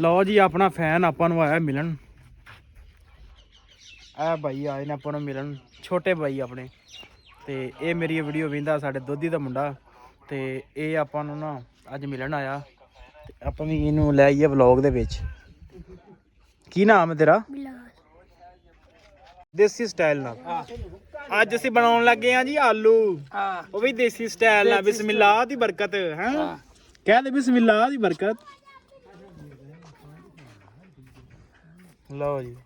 ਲਓ ਜੀ ਆਪਣਾ ਫੈਨ ਆਪਾਂ ਨੂੰ ਆਇਆ ਮਿਲਣ। ਆ ਭਾਈ ਆਏ ਨੇ ਆਪਾਂ ਨੂੰ ਮਿਲਣ ਛੋਟੇ ਭਾਈ ਆਪਣੇ। ਤੇ ਇਹ ਮੇਰੀ ਵੀਡੀਓ ਵੇਂਦਾ ਸਾਡੇ ਦੋਧੀ ਦਾ ਮੁੰਡਾ। ਤੇ ਇਹ ਆਪਾਂ ਨੂੰ ਨਾ ਅੱਜ ਮਿਲਣ ਆਇਆ। ਤੇ ਆਪਾਂ ਵੀ ਇਹਨੂੰ ਲੈ ਆਈਏ ਵਲੌਗ ਦੇ ਵਿੱਚ। ਕੀ ਨਾਮ ਹੈ ਤੇਰਾ? ਦੇਸੀ ਸਟਾਈਲ ਨਾਲ। ਅੱਜ ਅਸੀਂ ਬਣਾਉਣ ਲੱਗੇ ਆ ਜੀ ਆਲੂ। ਹਾਂ। ਉਹ ਵੀ ਦੇਸੀ ਸਟਾਈਲ ਨਾਲ ਬਿਸਮਿਲ੍ਲਾ ਦੀ ਬਰਕਤ ਹੈ? ਕਹਿ ਦੇ ਬਿਸਮਿਲ੍ਲਾ ਦੀ ਬਰਕਤ। ਲਓ ਜੀ।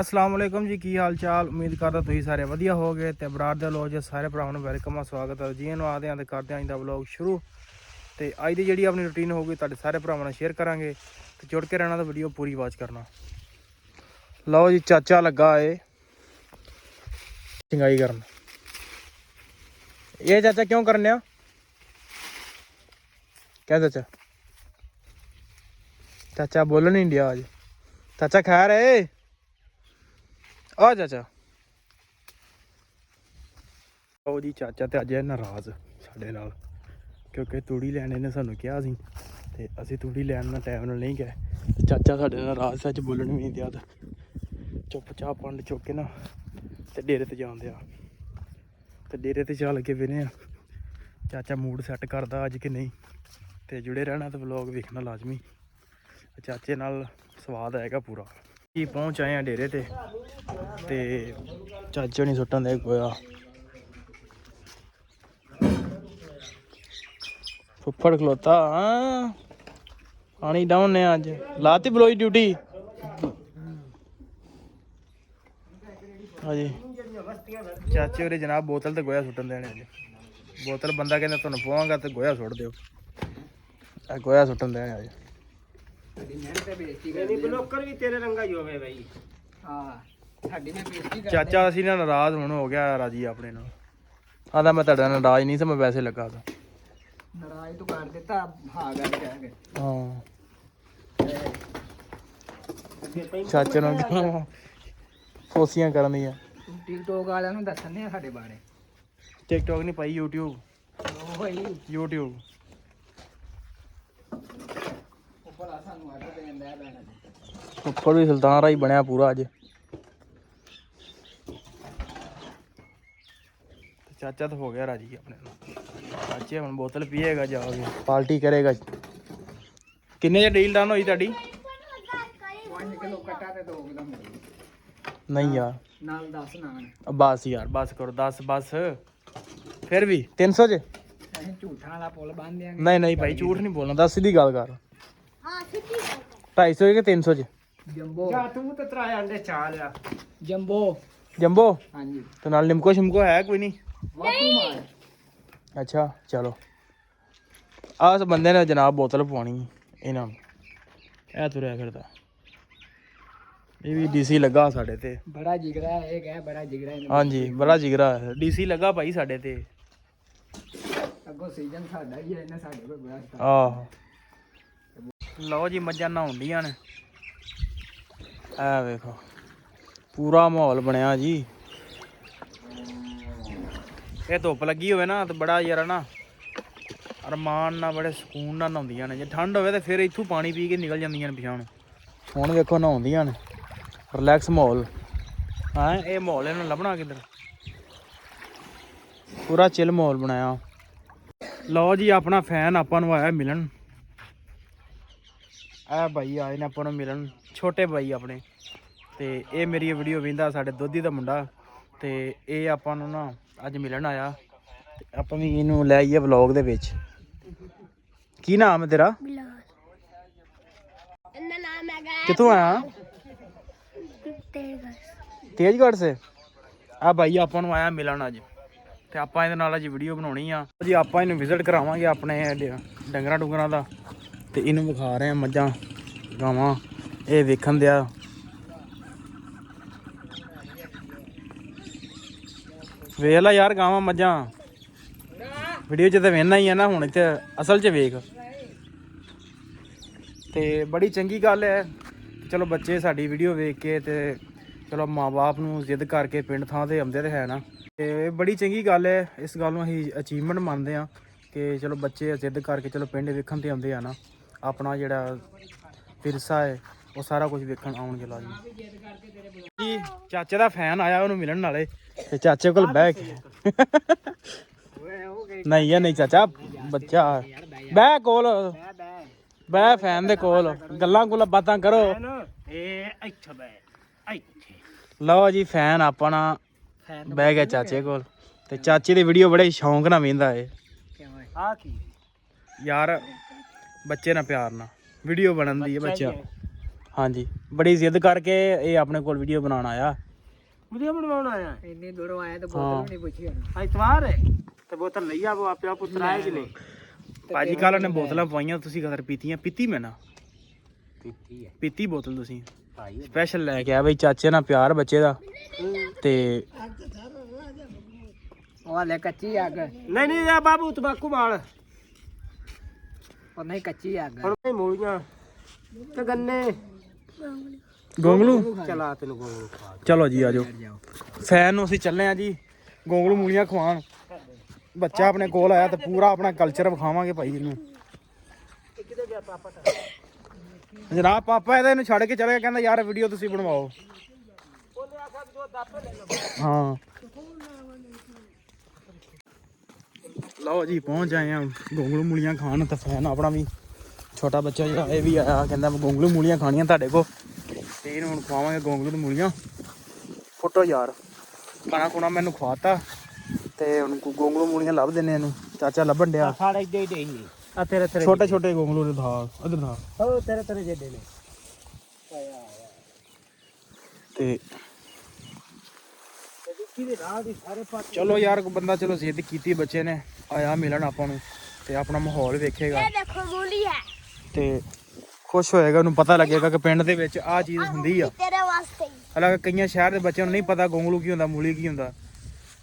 ਅਸਲਾਮ ਵਾਲੇਕਮ ਜੀ, ਕੀ ਹਾਲ ਚਾਲ? ਉਮੀਦ ਕਰਦਾ ਤੁਸੀਂ ਸਾਰੇ ਵਧੀਆ ਹੋਗੇ ਤੇ ਬਰਾੜ ਦੇ ਲੋ ਜੀ, ਸਾਰੇ ਭਰਾਵਾਂ ਨੂੰ ਵੈਲਕਮ ਆ, ਸਵਾਗਤ ਹੈ ਜੀ ਨੂੰ ਆਦੇ ਆਂ ਤੇ ਕਰਦੇ ਆਂ ਅੱਜ ਦਾ ਵਲੌਗ ਸ਼ੁਰੂ। ਤੇ ਅੱਜ ਦੀ ਜਿਹੜੀ ਆਪਣੀ ਰੁਟੀਨ ਹੋਊਗੀ, ਤੁਹਾਡੇ ਸਾਰੇ ਭਰਾਵਾਂ ਨਾਲ ਸ਼ੇਅਰ ਕਰਾਂਗੇ ਤੇ ਜੁੜ ਕੇ ਰਹਿਣਾ ਤਾਂ ਵੀਡੀਓ ਪੂਰੀ ਵਾਚ ਕਰਨਾ। ਲਓ ਜੀ, ਚਾਚਾ ਲੱਗਾ ਏ। ਚੰਗਾਈ ਕਰਨ। ਇਹ ਚਾਚਾ ਕਿਉਂ ਕਰਨੇ ਆ ਕਹਿ ਚਾਚਾ। ਚਾਚਾ ਬੋਲਣ ਨਹੀਂ ਡਿਆ ਅੱਜ। ਚਾਚਾ ਖਾ ਰਹੇ ਆ ਚਾਚਾ। ਉਹ ਜੀ, ਚਾਚਾ ਤੇ ਅੱਜ ਇਹ ਨਾਰਾਜ਼ ਸਾਡੇ ਨਾਲ, ਕਿਉਂਕਿ ਤੂੜੀ ਲੈਣੇ ਨੇ ਸਾਨੂੰ ਕਿਹਾ ਸੀ ਤੇ ਅਸੀਂ ਤੂੜੀ ਲੈਣ ਨਾਲ ਟਾਈਮ ਨਾਲ ਨਹੀਂ ਗਏ। ਚਾਚਾ ਸਾਡੇ ਨਾਲ ਰਾਜ ਸੱਚ ਬੋਲਣ ਵੀ ਨਹੀਂ ਦਿਆ ਤਾਂ ਚੁੱਪ ਚਾਪ ਪੰਡ ਚੁੱਕ ਕੇ ਨਾ ਤੇ ਡੇਰੇ ਤੇ ਜਾਂਦੇ ਆ ਤੇ ਡੇਰੇ ਤੇ ਚੱਲ ਕੇ ਵੇਨੇ ਆ। ਚਾਚਾ ਮੂਡ ਸੈੱਟ ਕਰਦਾ ਅੱਜ ਕਿ ਨਹੀਂ? ਤੇ ਜੁੜੇ ਰਹਿਣਾ ਤੇ ਵਲੌਗ ਵੇਖਣਾ ਲਾਜ਼ਮੀ। ਚਾਚੇ ਨਾਲ ਸਵਾਦ ਆਏਗਾ ਪੂਰਾ। ਕੀ ਪਹੁੰਚ ਆਏ ਆ ਡੇਰੇ ਤੇ ਤੇ ਚਾਚੇ ਨਹੀਂ ਸੁੱਟਣ ਦੇ ਗੋਇਆ ਫੁੱਫੜ ਖਲੋਤਾ, ਹਾਂ। ਪਾਣੀ ਡਾਊਨ ਨੇ ਅੱਜ। ਲਾਤੀ ਬਲੋਈ ਡਿਊਟੀ ਹਾਂਜੀ। ਚਾਚੇ ਉਰੇ ਜਨਾਬ ਬੋਤਲ ਤੇ ਗੋਇਆ ਸੁੱਟਣ ਦੇਣੇ ਅੱਜ। ਬੋਤਲ ਬੰਦਾ ਕਹਿੰਦਾ, ਤੁਹਾਨੂੰ ਪਵਾਂਗਾ ਤੇ ਗੋਇਆ ਸੁੱਟ ਦਿਓ। ਆ ਗੋਇਆ ਸੁੱਟਣ ਦੇਣੇ ਅੱਜ। ਸਾਡੀ ਮਿਹਨਤ ਤੇ ਬੇਇੱਜ਼ਤੀ ਨਹੀਂ ਬਲੋਕਰ ਵੀ ਤੇਰੇ ਰੰਗਾ ਹੀ ਹੋਵੇ ਬਾਈ। ਹਾਂ ਸਾਡੀ ਨੇ ਬੇਇੱਜ਼ਤੀ ਕਰਦੇ ਚਾਚਾ ਅਸੀਂ ਨਾ ਨਾਰਾਜ਼ ਹੁਣ ਹੋ ਗਿਆ ਰਾਜੀ ਆਪਣੇ ਨਾਲ। ਆਂਦਾ ਮੈਂ ਤੁਹਾਡਾ ਨਾਰਾਜ਼ ਨਹੀਂ ਸੀ ਮੈਂ ਵੈਸੇ ਲੱਗਾ ਤਾਂ। ਨਾਰਾਜ਼ ਤੂੰ ਕਰ ਦਿੱਤਾ ਹਾਂ ਗੱਲ ਕਹਿ ਕੇ ਹਾਂ ਚਾਚੇ ਨੂੰ ਕਿਹਾ ਫੋਸੀਆਂ ਕਰਨ ਦੀਆਂ। ਤੂੰ ਟਿਕਟੋਕ ਵਾਲਿਆਂ ਨੂੰ ਦੱਸਣੇ ਆ ਸਾਡੇ ਬਾਰੇ। ਟਿਕਟੋਕ ਨਹੀਂ ਪਾਈ YouTube ਉਹ ਹੋਈ YouTube ਉਹ ਭਲਾ ਸਾਨੂੰ ਆਰਡਰ ਦੇ ਦਿੰਦਾ ਹੈ ਬੈਣਾ ਉੱਪਰ ਵੀ ਸੁਲਤਾਨ ਰਾਈ ਬਣਿਆ ਪੂਰਾ ਅੱਜ। ਤੇ ਚਾਚਾ ਤਾਂ ਹੋ ਗਿਆ ਰਾਜੀ ਆਪਣੇ ਨਾਲ। ਚਾਚੇ ਹੁਣ ਬੋਤਲ ਪੀਏਗਾ ਜਾ ਕੇ। ਪਾਰਟੀ ਕਰੇਗਾ। ਕਿੰਨੇ ਜੇ ਡੀਲ ਡਨ ਹੋਈ ਤੁਹਾਡੀ? 5 ਕਿਲੋ ਕਟਾ ਤੇ 2 ਕਿਲੋ ਮਿਲੀ ਨਹੀਂ ਯਾਰ। ਨਾਲ 10 ਨਾਨ ਬਸ ਯਾਰ ਬਸ ਕਰੋ 10 ਬਸ। ਫਿਰ ਵੀ 300 ਚ ਅਸੀਂ ਝੂਠਾਂ ਵਾਲਾ ਪੁੱਲ ਬੰਨ ਦਿਆਂਗੇ। ਨਹੀਂ ਨਹੀਂ ਭਾਈ ਝੂਠ ਨਹੀਂ ਬੋਲਣਾ ਦੱਸ ਸਿੱਧੀ ਗੱਲ ਕਰ। 250 ਕਿ 300 ਚ? ਜੰਬੋ। ਜਾ ਤੂੰ ਤੇ ਤਰਾ ਅੰਡੇ ਚਾ ਲਿਆ ਜੰਬੋ। ਜੰਬੋ? ਹਾਂਜੀ। ਤੇ ਨਾਲ ਲਿਮਕੋ ਸ਼ਿਮਕੋ ਹੈ ਕੋਈ ਨਹੀਂ? ਅੱਛਾ ਚਲੋ। ਆਹ ਬੰਦੇ ਨੇ ਜਨਾਬ ਬੋਤਲ ਪਵਾਉਣੀ ਇਹਨਾਂ ਇਹ ਤੁਰਿਆ ਫਿਰਦਾ। ਇਹ ਵੀ ਡੀਸੀ ਲੱਗਾ ਸਾਡੇ ਤੇ। ਬੜਾ ਜਿਗਰਾ ਹੈ ਇਹ ਕਹਿ ਬੜਾ ਜਿਗਰਾ ਹੈ। ਹਾਂਜੀ ਬੜਾ ਜਿਗਰਾ ਡੀਸੀ ਲੱਗਾ ਭਾਈ ਸਾਡੇ ਤੇ। ਅੱਗੋਂ ਸੀਜ਼ਨ ਸਾਡਾ ਹੀ ਹੈ ਇਹਨੇ ਸਾਡੇ ਕੋਲ ਬੜਾ ਆਹ। ਲਓ ਜੀ, ਮੱਝਾਂ ਨਹਾਉਂਦੀਆਂ ਨੇ। ਆ ਵੇਖੋ, ਪੂਰਾ ਮਾਹੌਲ ਬਣਿਆ ਜੀ। ਇਹ ਧੁੱਪ ਲੱਗੀ ਹੋਵੇ ਨਾ, ਤੇ ਬੜਾ ਯਾਰ ਨਾ ਅਰਮਾਨ ਨਾਲ, ਬੜੇ ਸਕੂਨ ਨਾਲ ਨਹਾਉਂਦੀਆਂ ਨੇ। ਜੇ ਠੰਡ ਹੋਵੇ, ਤੇ ਫਿਰ ਇੱਥੋਂ ਪਾਣੀ ਪੀ ਕੇ ਨਿਕਲ ਜਾਂਦੀਆਂ ਨੇ ਪਿਛਾਂ ਹੁਣ ਵੇਖੋ, ਨਹਾਉਂਦੀਆਂ ਨੇ। ਰਿਲੈਕਸ ਮਾਹੌਲ। ਹਾਂ, ਇਹ ਮਾਹੌਲ ਇਹਨਾਂ ਲੱਭਣਾ ਕਿੱਧਰ? ਪੂਰਾ ਚਿਲ ਮਾਹੌਲ ਬਣਾਇਆ। ਲਓ ਜੀ, ਆਪਣਾ ਫੈਨ ਆਪਾਂ ਨੂੰ ਆਇਆ ਮਿਲਣ। ਇਹ ਭਾਈ ਆਏ ਨੇ ਆਪਾਂ ਨੂੰ ਮਿਲਣ। ਛੋਟੇ ਭਾਈ ਆਪਣੇ। ਤੇ ਇਹ ਮੇਰੀ ਵੀਡੀਓ ਵੇਂਦਾ ਸਾਡੇ ਦੋਧੀ ਦਾ ਮੁੰਡਾ। ਤੇ ਇਹ ਆਪਾਂ ਨੂੰ ਨਾ ਅੱਜ ਮਿਲਣ ਆਇਆ। ਤੇ ਆਪਾਂ ਵੀ ਇਹਨੂੰ ਲੈ ਆਈਏ ਵਲੌਗ ਦੇ ਵਿੱਚ। ਕੀ ਨਾਮ ਹੈ ਤੇਰਾ? ਇਹਦਾ ਨਾਮ ਹੈਗਾ ਕਿੱਥੋਂ ਆਇਆ? ਤੇਜਗੜ੍ਹ ਸੇ। ਆ ਭਾਈ ਆਪਾਂ ਨੂੰ ਆਇਆ ਮਿਲਣ ਅੱਜ। ਤੇ ਆਪਾਂ ਇਹਦੇ ਨਾਲ ਅੱਜ ਵੀਡੀਓ ਬਣਾਉਣੀ ਆ। ਜੀ ਆਪਾਂ ਇਹਨੂੰ ਵਿਜ਼ਿਟ ਕਰਾਵਾਂਗੇ ਆਪਣੇ ਡੰਗਰਾਂ ਡੁੰਗਰਾਂ ਦਾ। ਤੇ ਇਹਨੂੰ ਵਿਖਾ ਰਹੇ ਆ ਮੱਝਾਂ, ਗਾਵਾਂ। ਇਹ ਵੇਖਣ ਦਿਆ। ਵੇਖ ਲੈ ਯਾਰ ਗਾਵਾਂ, ਮੱਝਾਂ। ਵੀਡੀਓ 'ਚ ਤਾਂ ਵੇਖਣਾ ਹੀ ਆ ਨਾ ਹੁਣ ਇੱਥੇ, ਅਸਲ 'ਚ ਵੇਖ। ਤੇ ਬੜੀ ਚੰਗੀ ਗੱਲ ਹੈ। ਚਲੋ ਬੱਚੇ ਸਾਡੀ ਵੀਡੀਓ ਵੇਖ ਕੇ ਤੇ ਚਲੋ ਮਾਪੇ ਨੂੰ ਜ਼ਿੱਦ ਕਰਕੇ ਪਿੰਡ ਥਾਂ ਤੇ ਆਉਂਦੇ ਤੇ ਹੈ ਨਾ। ਤੇ ਬੜੀ ਚੰਗੀ ਗੱਲ ਹੈ, ਇਸ ਗੱਲ ਨੂੰ ਅਸੀਂ ਅਚੀਵਮੈਂਟ ਮੰਨਦੇ ਆ ਕਿ ਚਲੋ ਬੱਚੇ ਜ਼ਿੱਦ ਕਰਕੇ ਚਲੋ ਪਿੰਡ ਵੇਖਣ ਤੇ ਆਉਂਦੇ ਆ ਨਾ। ਆਪਣਾ ਜਿਹੜਾ ਵਿਰਸਾ ਹੈ ਉਹ ਸਾਰਾ ਕੁਝ ਵੇਖਣ ਆਉਣਗੇ ਲਾਜ਼ਮੀ ਜੀ ਚਾਚੇ ਦਾ ਫੈਨ ਆਇਆ ਉਹਨੂੰ ਮਿਲਣ ਨਾਲੇ। ਤੇ ਚਾਚੇ ਕੋਲ ਬਹਿ ਕੇ। ਨਹੀਂ ਇਹ ਨਹੀਂ ਚਾਚਾ ਬੱਚਾ। ਬਹਿ ਕੋਲ। ਬਹਿ ਫੈਨ ਦੇ ਕੋਲ। ਗੱਲਾਂ ਗੁੱਲਾਂ ਬਾਤਾਂ ਕਰੋ। ਇਹ ਇੱਥੇ ਬੈ ਇੱਥੇ। ਲਓ ਜੀ ਫੈਨ ਆਪਣਾ ਬਹਿ ਗਿਆ ਚਾਚੇ ਕੋਲ। ਤੇ ਚਾਚੇ ਦੀ ਵੀਡੀਓ ਬੜੇ ਸ਼ੌਂਕ ਨਾਲ ਵੇਂਦਾ ਏ ਆ ਕੀ? ਯਾਰ ਬੱਚੇ ਨਾਲ ਪਿਆਰ ਨਾਲ। ਵੀਡੀਓ ਬਣਨ ਦੀ ਹੈ ਬੱਚਾ ਹਾਂਜੀ। ਬੜੀ ਜ਼ਿੱਦ ਕਰਕੇ ਇਹ ਆਪਣੇ ਕੋਲ ਵੀਡੀਓ ਬਣਾਉਣ ਆਇਆ। ਵੀਡੀਓ ਬਣਵਾਉਣ ਆਇਆ ਇੰਨੀ ਦੂਰੋਂ ਆਇਆ ਤਾਂ। ਬੋਤਲ ਵੀ ਨਹੀਂ ਪੁੱਛੀ ਉਹਨੂੰ। ਐਤਵਾਰ ਹੈ? ਤੇ ਬੋਤਲ ਲਈ ਆਵੋ ਆਪਿਆ ਪੁੱਤਰ ਆਏ ਜਿਲੇ ਭਾਜੀ ਕੱਲ ਨੇ ਬੋਤਲਾਂ ਪਵਾਈਆਂ ਤੁਸੀਂ ਕਦਰ ਪੀਤੀਆਂ? ਪੀਤੀ ਮੈਂ ਨਾ? ਪੀਤੀ ਹੈ। ਪੀਤੀ ਬੋਤਲ ਤੁਸੀਂ? ਭਾਈ ਸਪੈਸ਼ਲ ਲੈ ਕੇ ਆ ਬਈ ਚਾਚੇ ਨਾਲ ਪਿਆਰ ਬੱਚੇ ਦਾ। ਤੇ ਉਹ ਹਲੇ ਕੱਚੀ ਅੱਗ। ਨਹੀਂ ਨਹੀਂ ਬਾਬੂ ਤਬਾਕੂ ਮਾਲ ਉਹ ਨਹੀਂ ਕੱਚੀ ਅੱਗ। ਹੁਣ ਨਹੀਂ ਮੂਲੀਆਂ ਤੇ ਗੰਨੇ। ਗੋਂਗਲੂ? ਚਲਾ ਤੈਨੂੰ ਗੋਲ ਖਾ ਚਲੋ ਜੀ ਆਜੋ ਫੈਨ ਨੂੰ ਅਸੀਂ ਚੱਲੇ ਆ ਜੀ ਗੋਂਗਲੂ ਮੂਲੀਆਂ ਖਵਾਉਣ। ਬੱਚਾ ਆਪਣੇ ਕੋਲ ਆਇਆ ਤੇ ਪੂਰਾ ਆਪਣਾ ਕਲਚਰ ਵਿਖਾਵਾਂਗੇ ਭਾਈ ਇਹਨੂੰ ਕਿਤੇ ਗਿਆ ਪਾਪਾ ਜਨਾਬ ਪਾਪਾ ਇਹਦਾ ਇਹਨੂੰ ਛੱਡ ਕੇ ਚਲੇ ਗਿਆ ਕਹਿੰਦਾ ਯਾਰ ਵੀਡੀਓ ਤੁਸੀਂ ਬਣਵਾਓ। ਹਾਂ। ਲਓ ਜੀ ਪਹੁੰਚ ਆਏ ਆ ਗੋਂਗਲੂ ਮੂਲੀਆਂ ਖਾਣ ਤਾਂ ਫੈਨ ਆਪਣਾ ਵੀ। ਛੋਟਾ ਬੱਚਾ ਜਿਹੜਾ ਇਹ ਵੀ ਆਇਆ ਕਹਿੰਦਾ ਮੈਂ ਗੋਂਗਲੂ ਮੂਲੀਆਂ ਖਾਣੀਆਂ ਤੁਹਾਡੇ ਕੋ ਤੇ ਇਹਨੂੰ ਹੁਣ ਖਵਾਵਾਂਗੇ ਗੋਂਗਲੂ ਦੀ ਮੂਲੀਆਂ। ਫੋਟੋ ਯਾਰ ਖਾਣਾ ਖੁਣਾ ਮੈਨੂੰ ਖਵਾਤਾ। ਤੇ ਹੁਣ ਗੋਂਗਲੂ ਮੂਲੀਆਂ ਲੱਭ ਦਿੰਨੇ ਇਹਨੂੰ। ਚਾਚਾ ਲੱਭਣ ਡਿਆ। ਸਾਡਾ ਇੱਡੇ ਹੀ ਆ ਤੇਰੇ ਤੇਰੇ ਛੋਟੇ ਛੋਟੇ ਗੋਂਗਲੂ ਦੇ ਇਧਰ ਥਾਲ ਹੋ ਤੇਰੇ ਤੇਰੇ ਜਿੱਡੇ ਨੇ। ਤੇ ਤੇ ਵਿੱਕੀ ਦੇ ਨਾਲ ਦੀ ਸਾਰੇ ਪਾਸੇ ਚਲੋ ਯਾਰ ਕੋਈ ਬੰਦਾ ਚਲੋ ਜ਼ਿੱਦ ਕੀਤੀ ਬੱਚੇ ਨੇ। ਆਇਆ ਮਿਲਣ ਆਪਾਂ ਨੂੰ ਤੇ ਆਪਣਾ ਮਾਹੌਲ ਵੇਖੇਗਾ। ਇਹ ਦੇਖੋ ਮੂਲੀ ਹੈ। ਤੇ ਖੁਸ਼ ਹੋਏਗਾ ਉਹਨੂੰ ਪਤਾ ਲੱਗੇਗਾ ਕਿ ਪਿੰਡ ਦੇ ਵਿੱਚ ਆਹ ਚੀਜ਼ ਹੁੰਦੀ ਆ। ਤੇਰੇ ਵਾਸਤੇ ਹੀ। ਹਾਲਾਂਕਿ ਕਈਆਂ ਸ਼ਹਿਰ ਦੇ ਬੱਚਿਆਂ ਨੂੰ ਨਹੀਂ ਪਤਾ ਗੋਂਗਲੂ ਕੀ ਹੁੰਦਾ ਮੂਲੀ ਕੀ ਹੁੰਦਾ।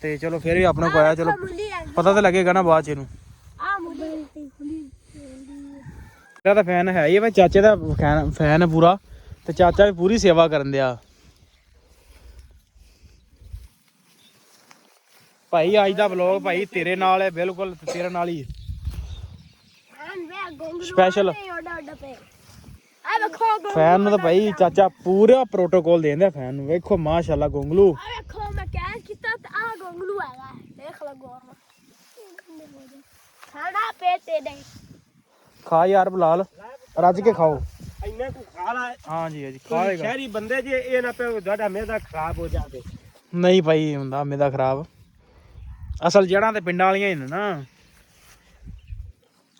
ਤੇ ਚਲੋ ਫਿਰ ਵੀ ਆਪਣੇ ਆਇਆ ਚਲੋ। ਮੂਲੀ ਹੈ। ਪਤਾ ਤਾਂ ਲੱਗੇਗਾ ਨਾ ਬਾਅਦ ਚ ਇਹਨੂੰ। ਆ ਮੂਲੀ ਮੂਲੀ ਮੇਰਾ ਤਾਂ ਫੈਨ ਹੈ ਹੀ ਆ, ਮੈਂ ਚਾਚੇ ਦਾ ਫੈਨ ਫੈਨ ਹੈ ਪੂਰਾ। ਤੇ ਚਾਚਾ ਵੀ ਪੂਰੀ ਸੇਵਾ ਕਰਨ ਦਿਆ। ਭਾਈ ਅੱਜ ਦਾ ਵਲੌਗ ਭਾਈ ਤੇਰੇ ਨਾਲ ਹੈ ਬਿਲਕੁਲ ਤੇਰੇ ਨਾਲ ਹੀ ਪੇ ਗੋਂਗਲੂ ਫੈਨ ਨੂੰ ਤਾਂ ਭਾਈ ਚਾਚਾ ਪੂਰਾ ਪ੍ਰੋਟੋਕੋਲ ਦੇਂਦਾ ਫੈਨ ਨੂੰ। ਵੇਖੋ ਮਾਸ਼ਾਅੱਲਾ ਗੋਂਗਲੂ। ਆ ਵੇਖੋ ਮੈਂ ਕਹਿ ਕੀਤਾ ਤੇ ਆ ਗੋਂਗਲੂ ਹੈਗਾ ਦੇਖ ਲਓ ਗੌਰ ਨਾਲ ਖਾਣਾ ਪੇ ਤੇ ਦੇ ਖਾ ਯਾਰ ਬਲਾਲ ਰੱਜ ਕੇ ਖਾਓ। ਇੰਨੇ ਕੋ ਖਾ ਲਾ। ਹਾਂ ਜੀ ਜੀ ਖਾਏਗਾ ਸ਼ਹਿਰੀ ਬੰਦੇ ਜੇ ਇਹ ਨਾ ਪਿਓ ਤੁਹਾਡਾ ਮੇਦਾ ਖਰਾਬ ਹੋ ਜਾਵੇ। ਨਹੀਂ ਭਾਈ ਹੁੰਦਾ ਮੇਦਾ ਖਰਾਬ। ਅਸਲ ਜੜਾਂ ਤੇ ਪਿੰਡਾਂ ਵਾਲੀਆਂ ਹੀ ਨੇ ਨਾ।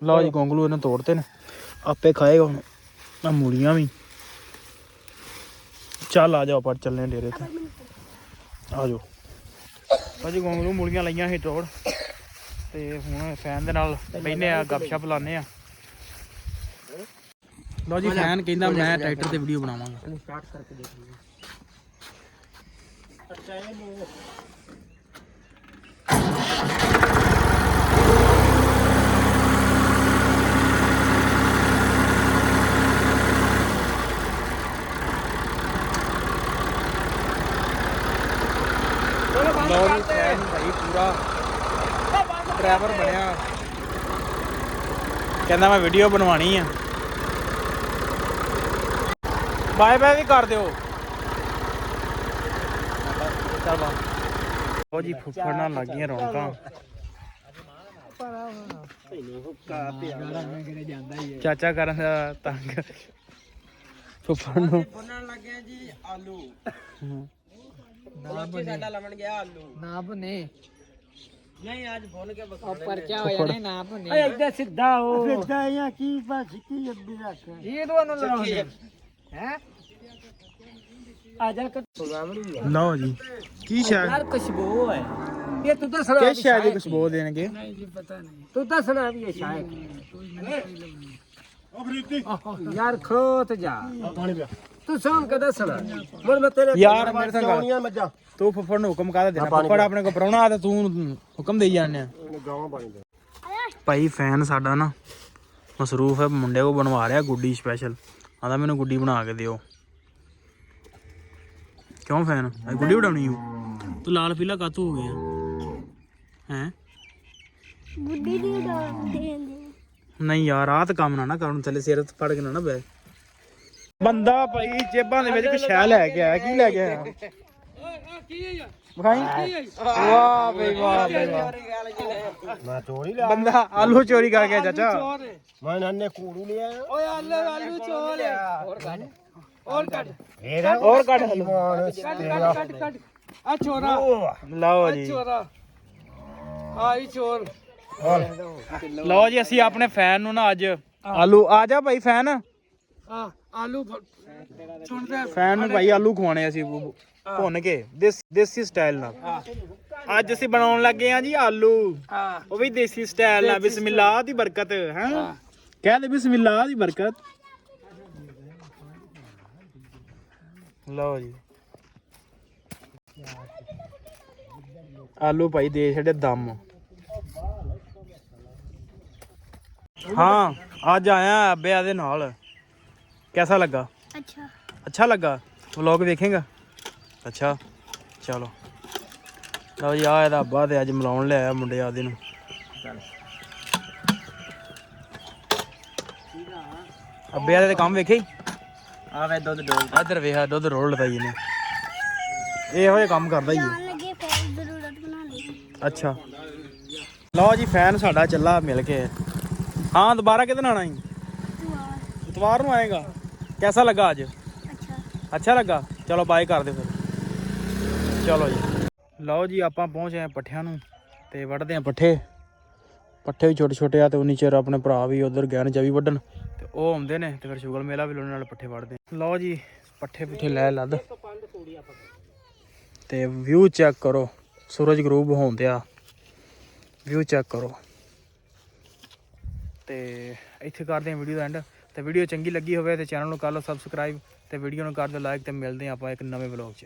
ਲਓ ਜੀ ਗੋਂਗਲੂ ਇਹਨੂੰ ਤੋੜਤੇ ਨੇ ਆਪੇ ਖਾਏਗਾ ਹੁਣ। ਆ ਮੂਲੀਆਂ ਵੀ। ਚੱਲ ਆ ਜਾਓ ਆਪਾਂ ਚੱਲੇ ਆਂ ਡੇਰੇ ਤੇ। ਆ ਜਾਓ। ਭਾਜੀ ਗੋਂਗਲੂ ਮੂਲੀਆਂ ਲਈਆਂ ਸੀ ਤੋੜ। ਤੇ ਹੁਣ ਫੈਨ ਦੇ ਨਾਲ ਬੈਨੇ ਆ ਗੱਪਸ਼ਪ ਲਾਣੇ ਆ। ਲਓ ਜੀ ਫੈਨ ਕਹਿੰਦਾ ਮੈਂ ਟਰੈਕਟਰ ਤੇ ਵੀਡੀਓ ਬਣਾਵਾਂਗਾ। ਸਟਾਰਟ ਕਰਕੇ ਦੇਖ ਲਈਏ ਅੱਛਾ ਇਹ ਨੂੰ ਲਓ ਜੀ ਫੈਨ ਭਾਈ ਪੂਰਾ ਡਰਾਈਵਰ ਬਣਿਆ। ਕਹਿੰਦਾ ਮੈਂ ਵੀਡੀਓ ਬਣਵਾਣੀ ਆ। ਬਾਏ ਬਾਏ ਵੀ ਕਰ ਦਿਓ। ਚੱਲ ਬਾ ਲਓ ਜੀ ਫੁੱਫੜ ਨਾਲ ਲੱਗੀਆਂ ਰੌਣਕਾਂ। ਚਾਚਾ ਕਰਨ ਦਾ ਤੰਗ ਫੁੱਫੜ ਨੂੰ ਬੁੰਨਣ ਲੱਗਿਆ ਜੀ ਆਲੂ। ਨਾ ਬਨੇ ਸਾਡਾ ਲਵਣ ਗਿਆ ਆਲੂ। ਨਾ। ਬਨੇ ਨਹੀਂ ਅੱਜ ਭੁੰਨ ਕੇ ਉਹ ਪਰਚਾ ਹੋ ਜਾਣਾ ਨਾ ਬਨੇ ਓਏ ਇੱਧਰ ਸਿੱਧਾ ਹੋ। ਸਿੱਧਾ ਜਾਂ ਕੀ ਬਸ ਕੀ ਅੱਗੇ ਰੱਖ ਇਹ ਦੋਨੋਂ ਲੜਾਉਂਦੇ ਹੈ ਆ। ਜਾ। ਕੇ ਸੁਗਾਵੜੀ ਹੈ ਲਓ ਜੀ। ਕੀ ਸ਼ਾਇਦ? ਯਾਰ ਖੁਸ਼ਬੂ ਹੈ। ਇਹ ਤੂੰ ਦੱਸਣਾ ਕਿ ਸ਼ਾਇਦ ਹੀ ਕੁਝ ਬੋਲ ਦੇਣਗੇ? ਨਹੀਂ ਜੀ ਪਤਾ ਨਹੀਂ। ਤੂੰ ਦੱਸਣਾ ਵੀ ਇਹ ਸ਼ਾਇਦ ਯਾਰ ਖੋਤ ਜਾ। ਤੂੰ ਸੁਣ ਕੇ ਦੱਸਣਾ ਮੁਰ ਮੈਂ ਤੇਰੇ ਯਾਰ ਮੇਰੇ ਸੰਗ ਗਾਉਣੀਆਂ ਮੱਝਾਂ। ਤੂੰ ਫੁੱਫੜ ਨੂੰ ਹੁਕਮ ਕਾਹਦਾ ਦੇਣਾ। ਫੁੱਫੜ ਆਪਣੇ ਕੋ ਪਰਾਉਣਾ ਤੇ ਤੂੰ ਹੁਕਮ ਦੇਈ ਜਾਂਦੇ ਆ। ਗਾਵਾਂ ਪਾਣੀ ਦੇ ਭਾਈ ਫੈਨ ਸਾਡਾ ਨਾ ਮਸਰੂਫ ਹੈ ਮੁੰਡੇ ਕੋ ਬਣਵਾ ਰਿਹਾ ਗੁੱਡੀ ਸਪੈਸ਼ਲ ਆਂਦਾ ਮੈਨੂੰ ਗੁੱਡੀ ਬਣਾ ਕੇ ਦਿਓ। ਕਿਉਂ ਫੈਨ? ਇਹ ਗੁੱਡੀ ਬਣਾਉਣੀ ਹੈ ਤੂੰ ਲਾਲ ਪੀਲਾ ਕਾਤੂ ਹੋ ਗਿਆ। ਹੈ? ਗੁੱਡੀ ਦੀ ਉਡਾਉਂਦੇ ਨਹੀਂ ਯਾਰ ਆਹ ਤਾਂ ਕੰਮ ਨਾ ਨਾ ਕਰਨ ਥੱਲੇ ਸਿਰ ਤੇ ਫੜ ਕੇ ਨਾ ਨਾ ਬੈ ਬੰਦਾ ਭਾਈ ਜੇਬਾਂ ਦੇ ਵਿੱਚ ਕੁਛ ਸ਼ੈ ਲੈ ਕੇ ਆਇਆ ਕੀ ਲੈ ਕੇ ਆਇਆ ਵਿਖਾਈ? ਵਾਹ ਬਈ ਵਾਹ ਬਈ ਵਾਹ। ਮੈਂ ਚੋਰੀ ਲਿਆ। ਬੰਦਾ ਆਲੂ ਚੋਰੀ ਕਰ ਗਿਆ ਚਾਚਾ। ਮੈਂ ਨਾਨੇ ਕੂੜੂ ਲਿਆ। ਓਏ ਆਲੂ ਆਲੂ ਚੋਲ ਹੋਰ ਕੱਢ। ਹੋਰ ਕੱਢ। ਫੇਰ ਹੋਰ ਕੱਢ ਹਲੋ। ਤੇਰਾ ਕੱਢ ਕੱਢ। ਆ ਚੋਰਾ। ਲਓ ਜੀ। ਚੋਰਾ। ਆ ਹੀ ਚੋਰ। ਲਓ ਜੀ ਅਸੀਂ ਆਪਣੇ ਫੈਨ ਨੂੰ ਨਾ ਅੱਜ ਆਲੂ ਆ ਜਾ ਭਾਈ ਫੈਨ। ਆ ਆਲੂ ਸੁਣਦਾ ਫੈਨ ਨੂੰ ਭਾਈ ਆਲੂ ਖਵਾਣੇ ਅਸੀਂ ਭੁੰਨ ਕੇ ਦੇਸ- ਦੇਸੀ ਸਟਾਈਲ ਨਾਲ। ਅੱਜ ਅਸੀਂ ਬਣਾਉਣ ਲੱਗੇ ਆ ਜੀ ਆਲੂ। ਉਹ ਵੀ ਦੇਸੀ ਸਟਾਈਲ ਨਾਲ ਬਿਸਮਿਲ੍ਲਾ ਦੀ ਬਰਕਤ ਹੈ? ਕਹਿ ਦੇ ਬਿਸਮਿਲ੍ਲਾ ਦੀ ਬਰਕਤ। ਲਓ ਜੀ। ਆਲੂ ਭਾਈ ਦੇ ਛੱਡੇ ਦਮ। ਹਾਂ ਅੱਜ ਆਇਆ ਅੱਬਿਆ ਦੇ ਨਾਲ। ਕਿਹਦਾ ਲੱਗਾ ਅੱਛਾ ਅੱਛਾ ਲੱਗਾ ਵਲੌਗ ਵੇਖੇਗਾ ਅੱਛਾ ਚਲੋ ਲਓ ਜੀ ਆ ਇਹਦਾ ਅੱਬਾ ਤੇ ਅੱਜ ਮਿਲਾਉਣ ਲਿਆਇਆ ਮੁੰਡੇ ਆਦੇ ਨੂੰ ਅੱਬੇ ਦੇ ਕੰਮ ਵੇਖੇ ਆਵੇ ਦੁੱਧ ਡੋਲ ਇੱਧਰ ਵੇਖ ਦੁੱਧ ਰੋਲ ਲਤਾਈ ਇਹਨੇ ਇਹੋ ਜਿਹਾ ਕੰਮ ਕਰਦਾ ਹੀ ਹੈ ਜਾਣ ਲੱਗੇ ਫਿਰ ਜ਼ਰੂਰਤ ਬਣਾ ਲਈ ਅੱਛਾ ਲਓ ਜੀ ਫੈਨ ਸਾਡਾ ਚੱਲਾ ਮਿਲ ਕੇ ਹਾਂ ਦੁਬਾਰਾ ਕਿਤੇ ਆਣਾ ਆ ਇਤਵਾਰ ਨੂੰ ਆਏਗਾ ਕਿਹਦਾ ਲੱਗਾ ਅੱਜ? ਅੱਛਾ। ਅੱਛਾ ਲੱਗਾ? ਚਲੋ ਬਾਏ ਕਰ ਦੇ ਫਿਰ। ਚਲੋ ਜੀ। ਲਓ ਜੀ ਆਪਾਂ ਪਹੁੰਚ ਆਏ ਪੱਠਿਆਂ ਨੂੰ ਤੇ ਵੱਢਦੇ ਆ ਪੱਠੇ। ਪੱਠੇ ਵੀ ਛੋਟੇ ਛੋਟੇ ਆ ਤੇ ਉਨੀ ਚਿਰ ਆਪਣੇ ਭਰਾ ਵੀ ਉਧਰ ਗਏ ਨੇ ਜਵੀ ਵੱਢਣ। ਤੇ ਉਹ ਆਉਂਦੇ ਨੇ ਤੇ ਫਿਰ ਸ਼ੁਗਲ ਮੇਲਾ ਵੀ ਲੋਣੇ ਨਾਲ ਪੱਠੇ ਵੱਢਦੇ। ਲਓ ਜੀ ਪੱਠੇ ਪੁੱਠੇ ਲੈ ਲੱਦ। ਤੇ ਵਿਊ ਚੈੱਕ ਕਰੋ। ਸੂਰਜ ਗਰੂਬ ਹੋਉਂਦੇ ਆ। ਵਿਊ ਚੈੱਕ ਕਰੋ। ਤੇ ਇੱਥੇ ਕਰਦੇ ਆ ਵੀਡੀਓ ਦਾ ਐਂਡ ਤੇ ਵੀਡੀਓ ਚੰਗੀ ਲੱਗੀ ਹੋਵੇ ਤੇ ਚੈਨਲ ਨੂੰ ਕਰ ਲਓ ਸਬਸਕ੍ਰਾਈਬ ਤੇ ਵੀਡੀਓ ਨੂੰ ਕਰ ਦਿਓ ਲਾਈਕ ਤੇ ਮਿਲਦੇ ਆ ਆਪਾਂ ਇੱਕ ਨਵੇਂ ਵਲੌਗ 'ਚ।